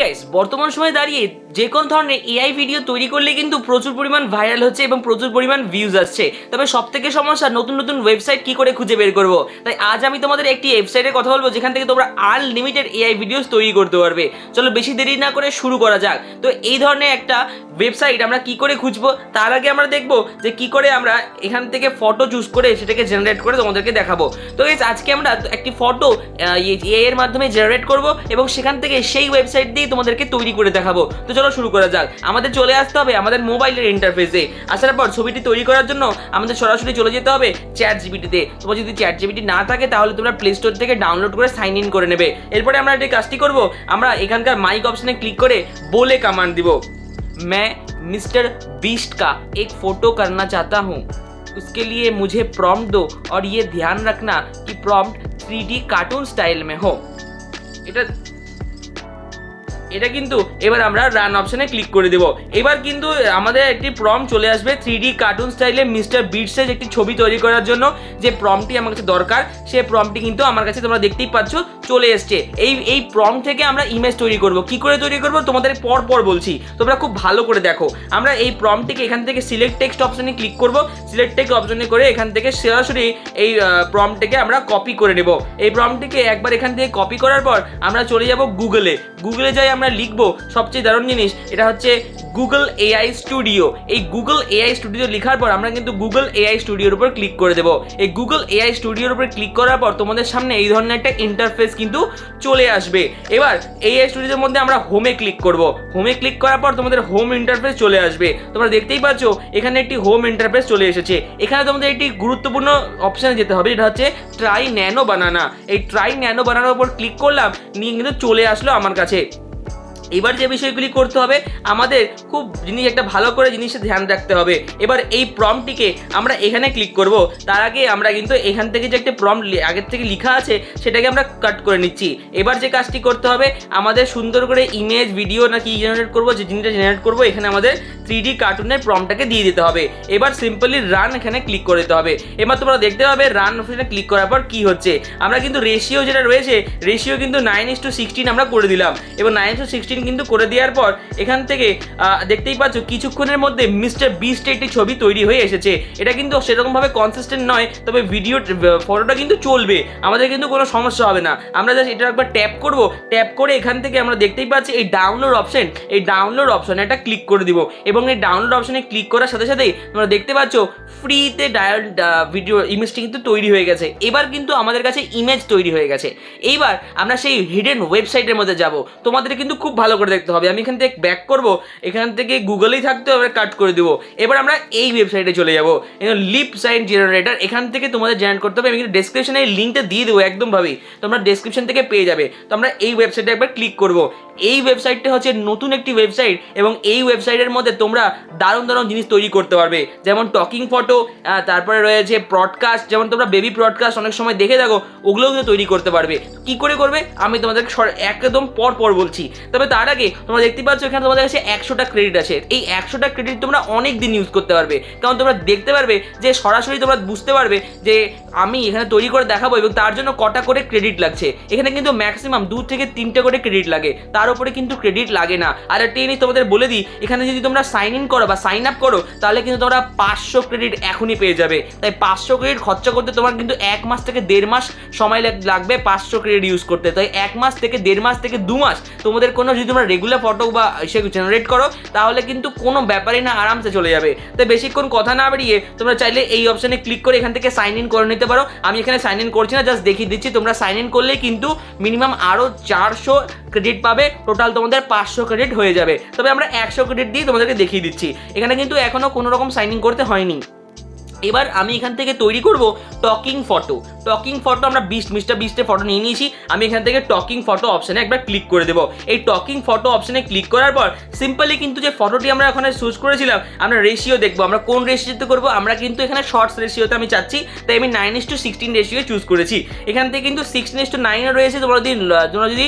Guys বর্তমান সময়ে দাঁড়িয়ে যে কোনো ধরনের এআই ভিডিও তৈরি করলে কিন্তু প্রচুর পরিমাণ ভাইরাল হচ্ছে এবং প্রচুর পরিমাণ ভিউজ আসছে। তবে সব থেকে সমস্যা, নতুন নতুন ওয়েবসাইট কি করে খুঁজে বের করব? তাই আজ আমি তোমাদের একটি ওয়েবসাইটের কথা বলব, যেখান থেকে তোমরা আনলিমিটেড এআই ভিডিওস তৈরি করতে পারবে। চলো বেশি দেরি না করে শুরু করা যাক। তো এই ধরনের একটা ওয়েবসাইট আমরা কি করে খুঁজবো, তার আগে আমরা দেখব যে কি করে আমরা এখান থেকে ফটো চুজ করে সেটাকে জেনারেট করে তোমাদেরকে দেখাবো। তো আজকে আমরা একটি ফটো এআই এর মাধ্যমে জেনারেট করব এবং সেখান থেকে সেই ওয়েবসাইট দিয়ে তোমাদেরকে তৈরি করে দেখাবো তো চলো শুরু করা যাক আমাদের চলে আসতে হবে আমাদের মোবাইলের ইন্টারফেসে আসার পর ছবিটি তৈরি করার জন্য আমাদের সরাসরি চলে যেতে হবে চ্যাট জিবিটিতে তোমার যদি চ্যাট জিবিটি না থাকে তাহলে তোমরা প্লে স্টোর থেকে ডাউনলোড করে সাইন ইন করে নেবে এরপরে আমরা যে কাজটি করব আমরা এখানকার মাইক অপশনে ক্লিক করে বলে কমান্ড দিব मैं मिस्टर बीस्ट का एक फ़ोटो करना चाहता हूँ उसके लिए मुझे प्रॉम्प्ट दो और ये ध्यान रखना कि प्रॉम्प्ट थ्री कार्टून स्टाइल में हो এটা এটা কিন্তু এবার আমরা রান অপশনে ক্লিক করে দেব। এবার কিন্তু আমাদের একটি প্রম চলে আসবে থ্রি ডি কার্টুন স্টাইলে মিস্টার বিটসের একটি ছবি তৈরি করার জন্য। যে প্রমটি আমার কাছে দরকার সেই প্রমটি কিন্তু আমার কাছে তোমরা দেখতেই পাচ্ছ চলে এসছে। এই এই প্রম থেকে আমরা ইমেজ তৈরি করব। কি করে তৈরি করব? তোমাদের পর পর বলছি। তোমরা খুব ভালো করে দেখো। আমরা এই প্রমটিকে এখান থেকে সিলেক্ট টেক্সট অপশনে ক্লিক করব। সিলেক্ট টেক্সট অপশনে করে এখান থেকে সরাসরি এই প্রমটিকে আমরা কপি করে নেব। এই প্রমটিকে একবার এখান থেকে কপি করার পর আমরা চলে যাব গুগলে গুগলে যাই আমরা লিখব সবচেয়ে দারুণ জিনিস, এটা হচ্ছে গুগল এআই স্টুডিও এই গুগল এআই স্টুডিও লেখার পর আমরা কিন্তু গুগল এআই স্টুডিওর উপর ক্লিক করে দেবো। এই গুগল এআই স্টুডিওর উপর ক্লিক করার পর তোমাদের সামনে এই ধরনের একটা ইন্টারফেস কিন্তু চলে আসবে। এবার এআই স্টুডিওর মধ্যে আমরা হোমে ক্লিক করব। হোমে ক্লিক করার পর তোমাদের হোম ইন্টারফেস চলে আসবে। তোমরা দেখতেই পাচ্ছ, এখানে একটি হোম ইন্টারফেস চলে এসেছে। এখানে তোমাদের একটি গুরুত্বপূর্ণ অপশানে যেতে হবে, যেটা হচ্ছে ট্রাই ন্যানো বানানা এই ট্রাই ন্যানো বানানোর উপর ক্লিক করলাম, নিয়ে কিন্তু চলে আসলো আমার কাছে। এবার যে বিষয়গুলি করতে হবে, আমাদের খুব জিনিস একটা ভালো করে জিনিসে ধ্যান রাখতে হবে। এবার এই প্রমটিকে আমরা এখানে ক্লিক করব। তার আগে আমরা কিন্তু এখান থেকে যে একটা প্রম আগের থেকে লেখা আছে, সেটাকে আমরা কাট করে নিচ্ছি। এবার যে কাজটি করতে হবে, আমাদের সুন্দর করে ইমেজ ভিডিও না কি জেনারেট করব, যে জিনিসটা জেনারেট করব, এখানে আমাদের থ্রি ডি কার্টুনের প্রমটাকে দিয়ে দিতে হবে। এবার সিম্পলি রান এখানে ক্লিক করে দিতে হবে। এবার তোমরা দেখতে পাবে রান অপশনে ক্লিক করার পর কি হচ্ছে? আমরা কিন্তু রেশিও যেটা রয়েছে রেশিও কিন্তু নাইন ইস টু সিক্সটিন আমরা করে দিলাম। এবং নাইন টু সিক্সটিন কিন্তু করে দেওয়ার পর এখান থেকে দেখতেই পাচ্ছ কিছুক্ষণের মধ্যে মিস্টার বিস্টের একটি ছবি তৈরি হয়ে এসেছে। এটা কিন্তু সেরকমভাবে কনসিস্টেন্ট নয়, তবে ভিডিও ফটোটা কিন্তু চলবে। আমাদের কিন্তু কোনো সমস্যা হবে না। আমরা জাস্ট এটা একবার ট্যাপ করব। ট্যাপ করে এখান থেকে আমরা দেখতেই পাচ্ছি এই ডাউনলোড অপশন এই ডাউনলোড অপশনে একটা ক্লিক করে দিব। এবং এই ডাউনলোড অপশনে ক্লিক করার সাথে সাথেই তোমরা দেখতে পাচ্ছ ফ্রিতে ডায়াল ভিডিও ইমেজটি কিন্তু তৈরি হয়ে গেছে। এবার কিন্তু আমাদের কাছে ইমেজ তৈরি হয়ে গেছে। এইবার আমরা সেই হিডেন ওয়েবসাইটের মধ্যে যাব। তোমাদের কিন্তু খুব ভালো করে দেখতে হবে। আমি এখান থেকে ব্যাক করব। এখান থেকে গুগলেই থাকতে হবে কাট করে দেবো। এবার আমরা এই ওয়েবসাইটে চলে যাব। লিপ সাইন জেনারেটার এখান থেকে তোমাদের জেনারেট করতে হবে। আমি কিন্তু ডেসক্রিপশনে এই লিঙ্কটা দিয়ে দেবো একদমভাবেই তোমরা ডেসক্রিপশন থেকে পেয়ে যাবে। তো আমরা এই ওয়েবসাইটে একবার ক্লিক করব। এই ওয়েবসাইটটা হচ্ছে নতুন একটি ওয়েবসাইট এবং এই ওয়েবসাইটের মধ্যে তোমরা দারুণ দারুণ জিনিস তৈরি করতে পারবে। যেমন টকিং ফটো তারপরে রয়েছে ব্রডকাস্ট যেমন তোমরা বেবি ব্রডকাস্ট অনেক সময় দেখে থাকো, ওগুলোও কিন্তু তৈরি করতে পারবে। কি করে করবে? আমি তোমাদেরকে একদম পর পর বলছি। তবে তার আগে তোমরা দেখতে পাচ্ছ এখানে তোমাদের কাছে একশোটা ক্রেডিট আছে। এই একশোটা ক্রেডিট তোমরা অনেক দিন ইউজ করতে পারবে। কারণ তোমরা দেখতে পারবে যে সরাসরি তোমরা বুঝতে পারবে যে আমি এখানে তৈরি করে দেখাবো এবং তার জন্য কটা করে ক্রেডিট লাগছে। এখানে কিন্তু ম্যাক্সিমাম দু থেকে তিনটে করে ক্রেডিট লাগে। তার উপরে কিন্তু ক্রেডিট লাগে না। আর একটা জিনিস তোমাদের বলে দিই, এখানে যদি তোমরা সাইন ইন করো বা সাইন আপ করো, তাহলে কিন্তু তোমরা পাঁচশো ক্রেডিট এখনই পেয়ে যাবে। তাই পাঁচশো ক্রেডিট খরচা করতে তোমার কিন্তু এক মাস থেকে দেড় মাস সময় লাগবে পাঁচশো ক্রেডিট ইউজ করতে। তাই এক মাস থেকে দেড় মাস থেকে দু মাস তোমাদের কোনো যদি তোমরা রেগুলার ফটো বা সে জেনারেট করো, তাহলে কিন্তু কোনো ব্যাপারই না আরামসে চলে যাবে। তাই বেশিক্ষণ কথা না বেরিয়ে তোমরা চাইলে এই অপশানে ক্লিক করে এখান থেকে সাইন ইন করে নিতে পারো। আমি এখানে সাইন ইন করছি না জাস্ট দেখিয়ে দিচ্ছি। তোমরা সাইন ইন করলেই কিন্তু মিনিমাম আরও চারশো ক্রেডিট পাবে টোটাল তোমাদের পাঁচশো ক্রেডিট হয়ে যাবে। তবে আমরা একশো ক্রেডিট দিয়ে তোমাদেরকে দেখিয়ে দিচ্ছি। এখানে কিন্তু এখনও কোনো রকম সাইনিং করতে হয়নি। এবার আমি এখান থেকে তৈরি করব টকিং ফটো। টকিং ফটো আমরা বিস্ট, মিস্টার বিস্টের ফটো নিয়ে নিয়েছি। আমি এখান থেকে টকিং ফটো অপশানে একবার ক্লিক করে দেবো। এই টকিং ফটো অপশানে ক্লিক করার পর সিম্পলি কিন্তু যে ফটোটি আমরা ওখানে চুজ করেছিলাম, আমরা রেশিও দেখব। আমরা কোন রেশিওতে করব? আমরা কিন্তু এখানে শর্টস রেশিওতে আমি চাচ্ছি, তাই আমি nine is to sixteen ratio choose করেছি। এখান থেকে কিন্তু সিক্সটিন ইস টু নাইনে রয়েছে, তোমরা যদি তোমরা যদি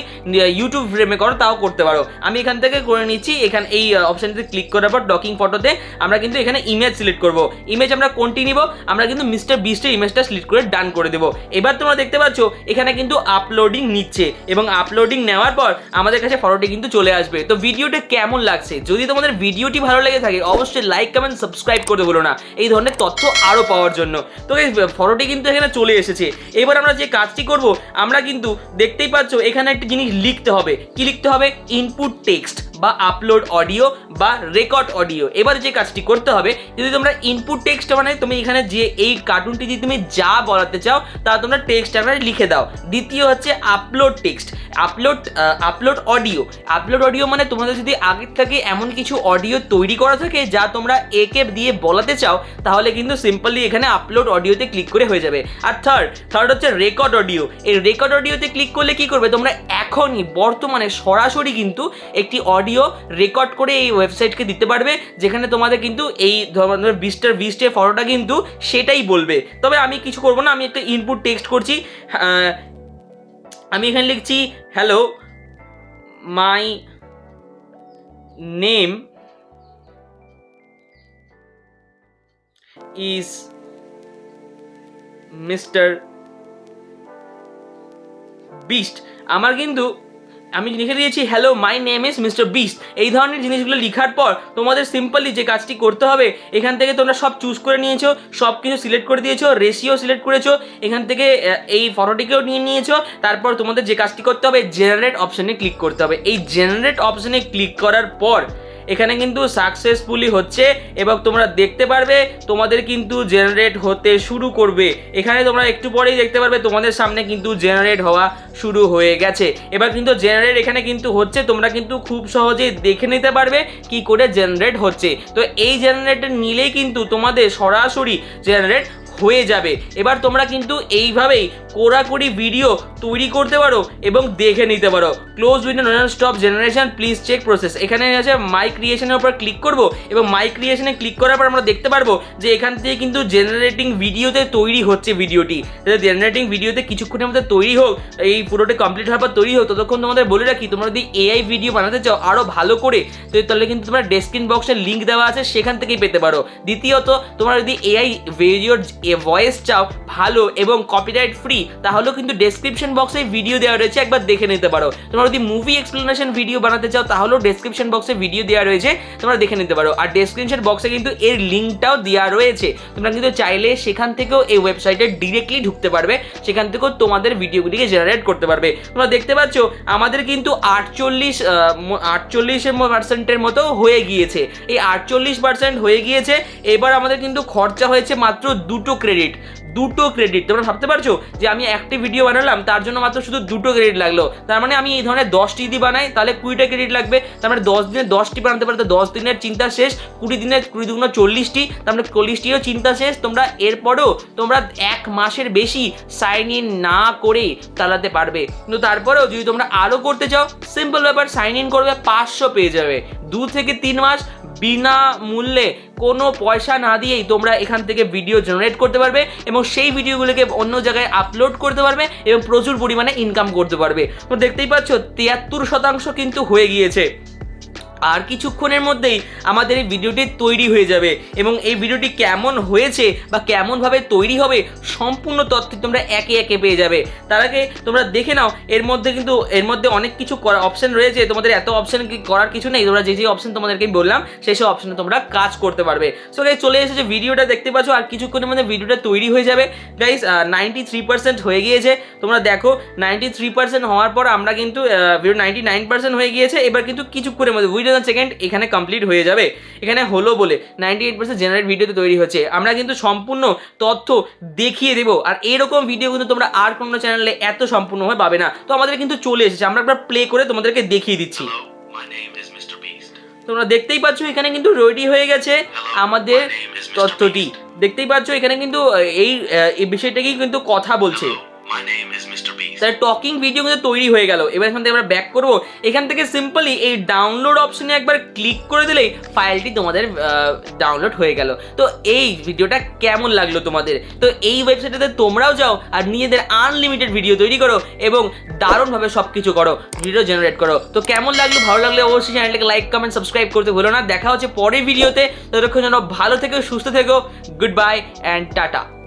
ইউটিউব ফ্রেমে করো, তাও করতে পারো। আমি এখান থেকে করে নিচ্ছি, এখানে, এই অপশানটিতে ক্লিক করার পর টকিং ফটোতে আমরা কিন্তু এখানে ইমেজ সিলেক্ট করব। ইমেজ আমরা কোনটি ফটোটি নিব। আমরা কিন্তু মিস্টার বিস্টের ইমেজটা সিলেক্ট করে ডান করে দেবো। এবার তোমরা দেখতে পাচ্ছ, এখানে কিন্তু আপলোডিং নিচ্ছে এবং আপলোডিং নেওয়ার পর আমাদের কাছে ফটোটি কিন্তু চলে আসবে। তো ভিডিওটা কেমন লাগছে? যদি তোমাদের ভিডিওটি ভালো লেগে থাকে, অবশ্যই লাইক কমেন্ট সাবস্ক্রাইব করতে বলো না। এই ধরনের তথ্য আরও পাওয়ার জন্য। তো এই ফটোটি কিন্তু এখানে চলে এসেছে। এবার আমরা যে কাজটি করব, আমরা কিন্তু দেখতেই পাচ্ছ, এখানে একটা জিনিস লিখতে হবে। কি লিখতে হবে? ইনপুট টেক্সট বা আপলোড অডিও বা রেকর্ড অডিও এবার যে কাজটি করতে হবে, যদি তোমরা ইনপুট টেক্সট মানে তুমি এখানে যে এই কার্টুনটি যদি তুমি যা বলাতে চাও, তা তোমরা টেক্সট এখানে লিখে দাও। দ্বিতীয় হচ্ছে upload text upload upload audio upload audio মানে তোমাদের যদি আগের থেকে এমন কিছু অডিও তৈরি করা থাকে, যা তোমরা একে দিয়ে বলাতে চাও, তাহলে কিন্তু সিম্পলি এখানে আপলোড অডিওতে ক্লিক করে হয়ে যাবে। আর থার্ড থার্ড হচ্ছে রেকর্ড অডিও এই রেকর্ড অডিওতে ক্লিক করলে কি করবে? তোমরা এখনই বর্তমানে সরাসরি কিন্তু একটি অডিও রেকর্ড করে এই ওয়েবসাইটকে দিতে পারবে, যেখানে তোমাদের কিন্তু এই ধরনের বিস্টার বিস্টের ফটোটা কিন্তু সেটাই বলবে। তবে আমি কিছু করব না, আমি একটা ইনপুট টেক্সট করছি। আমি এখানে লিখছি hello my name is mister Beast. আমার কিন্তু, আমি লিখে দিয়েছি hello my name is mister Beast এই ধরনের জিনিসগুলো লেখার পর তোমাদের সিম্পলি যে কাজটি করতে হবে, এখান থেকে তোমরা সব চুজ করে নিয়েছো সব কিছু সিলেক্ট করে দিয়েছ রেশিও সিলেক্ট করেছ, এখান থেকে এই ফটোটিকেও নিয়ে নিয়েছো, তারপর তোমাদের যে কাজটি করতে হবে জেনারেট অপশানে ক্লিক করতে হবে। এই জেনারেট অপশানে ক্লিক করার পর এখানে কিন্তু সাকসেসফুলি হচ্ছে, এবং তোমরা দেখতে পারবে, তোমাদের কিন্তু জেনারেট হতে শুরু করবে। এখানে তোমরা একটু পরেই দেখতে পারবে, তোমাদের সামনে কিন্তু জেনারেট হওয়া শুরু হয়ে গেছে। এবার কিন্তু জেনারেট এখানে কিন্তু হচ্ছে, তোমরা কিন্তু খুব সহজেই দেখে নিতে পারবে কি করে জেনারেট হচ্ছে। তো এই জেনারেটর নিলেই কিন্তু তোমাদের সরাসরি জেনারেট হয়ে যাবে। এবার তোমরা কিন্তু এইভাবেই কোরাকুরি ভিডিও তৈরি করতে পারো এবং দেখে নিতে পারো। Close window non stop generation please check process এখানে আছে মাই ক্রিয়েশনের উপর ক্লিক করব এবং মাই ক্রিয়েশনে ক্লিক করার পর আমরা দেখতে পারব যে এখান থেকে কিন্তু জেনারেটিং ভিডিওতে তৈরি হচ্ছে ভিডিওটি। জেনারেটিং ভিডিওতে কিছুক্ষণের মধ্যে তৈরি হোক, এই পুরোটা কমপ্লিট হওয়ার পর তৈরি হোক, ততক্ষণ তোমাদের বলে রাখি, তোমরা যদি এআই ভিডিও বানাতে চাও আরও ভালো করে, তো তাহলে কিন্তু তোমরা ডেসক্রিন বক্সের লিঙ্ক দেওয়া আছে, সেখান থেকেই পেতে পারো। দ্বিতীয়ত, তোমরা যদি এআই ভিডিওর ভয়েস চাও, ভালো এবং কপিরাইট ফ্রি তাহলেও কিন্তু ডেসক্রিপশন বক্সে ভিডিও দেওয়া রয়েছে, একবার দেখে নিতে পারো। তোমরা যদি মুভি এক্সপ্লেনেশন ভিডিও বানাতে চাও, তাহলেও ডেসক্রিপশন বক্সে ভিডিও দেওয়া রয়েছে, তোমরা দেখে নিতে পারো। আর ডেসক্রিপশন বক্সে কিন্তু এর লিঙ্কটাও দেওয়া রয়েছে। তোমরা কিন্তু চাইলে সেখান থেকেও এই ওয়েবসাইটে ডিরেক্টলি ঢুকতে পারবে, সেখান থেকেও তোমাদের ভিডিওগুলিকে জেনারেট করতে পারবে। তোমরা দেখতে পাচ্ছ, আমাদের কিন্তু আটচল্লিশ আটচল্লিশের পার্সেন্টের মতো হয়ে গিয়েছে। এই আটচল্লিশ পার্সেন্ট হয়ে গিয়েছে, এবার আমাদের কিন্তু খরচা হয়েছে মাত্র দুটো ক্রেডিট দুটো ক্রেডিট তোমরা ভাবতে পারছ যে আমি একটি ভিডিও বানালাম, তার জন্য মাত্র শুধু দুটো ক্রেডিট লাগল। তার মানে আমি এই ধরনের দশটি যদি বানাই, তাহলে কুড়িটা ক্রেডিট লাগবে। তার মানে দশ দিনে দশটি বানাতে পারতে দশ দিনের চিন্তা শেষ, কুড়ি দিনের কুড়ি দুগুণ চল্লিশটি, তার মানে চল্লিশটিরও চিন্তা শেষ। তোমরা এরপরেও তোমরা এক মাসের বেশি সাইন ইন না করে চালাতে পারবে। কিন্তু তারপরেও যদি তোমরা আরও করতে চাও সিম্পল ব্যাপার সাইন ইন করবে, পাঁচশো পেয়ে যাবে। দু থেকে তিন মাস বিনা মূল্যে কোনো পয়সা না দিয়েই তোমরা এখান থেকে ভিডিও জেনারেট করতে পারবে এবং সেই ভিডিওগুলোকে অন্য জায়গায় আপলোড করতে পারবে এবং প্রচুর পরিমাণে ইনকাম করতে পারবে। তো দেখতেই পাচ্ছ, তিয়াত্তর শতাংশ কিন্তু হয়ে গিয়েছে। আর কিছুক্ষণের মধ্যেই আমাদের এই ভিডিওটি তৈরি হয়ে যাবে এবং এই ভিডিওটি কেমন হয়েছে বা কেমনভাবে তৈরি হবে সম্পূর্ণ তথ্য তোমরা একে একে পেয়ে যাবে। তার আগে তোমরা দেখে নাও, এর মধ্যে কিন্তু, এর মধ্যে অনেক কিছু করা অপশন রয়েছে। তোমাদের এত অপশন করার কিছু নেই। তোমরা যে যে অপশন তোমাদেরকে বললাম, সেই সব অপশনে তোমরা কাজ করতে পারবে। সো গাইজ চলে এসেছে ভিডিওটা, দেখতে পাচ্ছ, আর কিছুক্ষণের মধ্যে ভিডিওটা তৈরি হয়ে যাবে। গাইজ নাইনটি থ্রি পার্সেন্ট হয়ে গিয়েছে। তোমরা দেখো নাইনটি থ্রি পার্সেন্ট হওয়ার পর আমরা কিন্তু ভিডিও নাইনটি নাইন পার্সেন্ট হয়ে গিয়েছে। এবার কিন্তু কিছুক্ষণের মধ্যে উইদিন সেকেন্ড এখানে কমপ্লিট হয়ে যাবে। এখানে হলো বলে নাইনটি এইট পার্সেন্ট জেনারেট ভিডিওতে তৈরি হচ্ছে। আমরা কিন্তু সম্পূর্ণ তথ্য দেখিয়ে দেবো। আর এরকম ভিডিও কিন্তু তোমরা আর কোনো চ্যানেলে এত সম্পূর্ণভাবে পাবে না। তো আমাদের কিন্তু চলে এসেছে। আমরা একবার প্লে করে তোমাদেরকে দেখিয়ে দিচ্ছি. তোমরা দেখতেই পাচ্ছ এখানে কিন্তু রেডি হয়ে গেছে আমাদের তথ্যটি। দেখতেই পাচ্ছ এখানে কিন্তু এই এই বিষয়টাকেই কিন্তু কথা বলছে। তাহলে টকিং ভিডিও কিন্তু তৈরি হয়ে গেল। এবার এখান থেকে আমরা ব্যাক করব। এখান থেকে সিম্পলি এই ডাউনলোড অপশনে একবার ক্লিক করে দিলেই ফাইলটি তোমাদের ডাউনলোড হয়ে গেল। তো এই ভিডিওটা কেমন লাগল তোমাদের? তো এই ওয়েবসাইটে তোমরাও যাও আর নিজেদের আনলিমিটেড ভিডিও তৈরি করো এবং দারুণভাবে সব কিছু করো। ভিডিও জেনারেট করো। তো কেমন লাগল, ভালো লাগলে অবশ্যই চ্যানেলটাকে লাইক কমেন্ট সাবস্ক্রাইব করতে ভুলো না। দেখা হচ্ছে পরের ভিডিওতে ততক্ষণ যেন ভালো থেকো, সুস্থ থেকো। Good bye and tata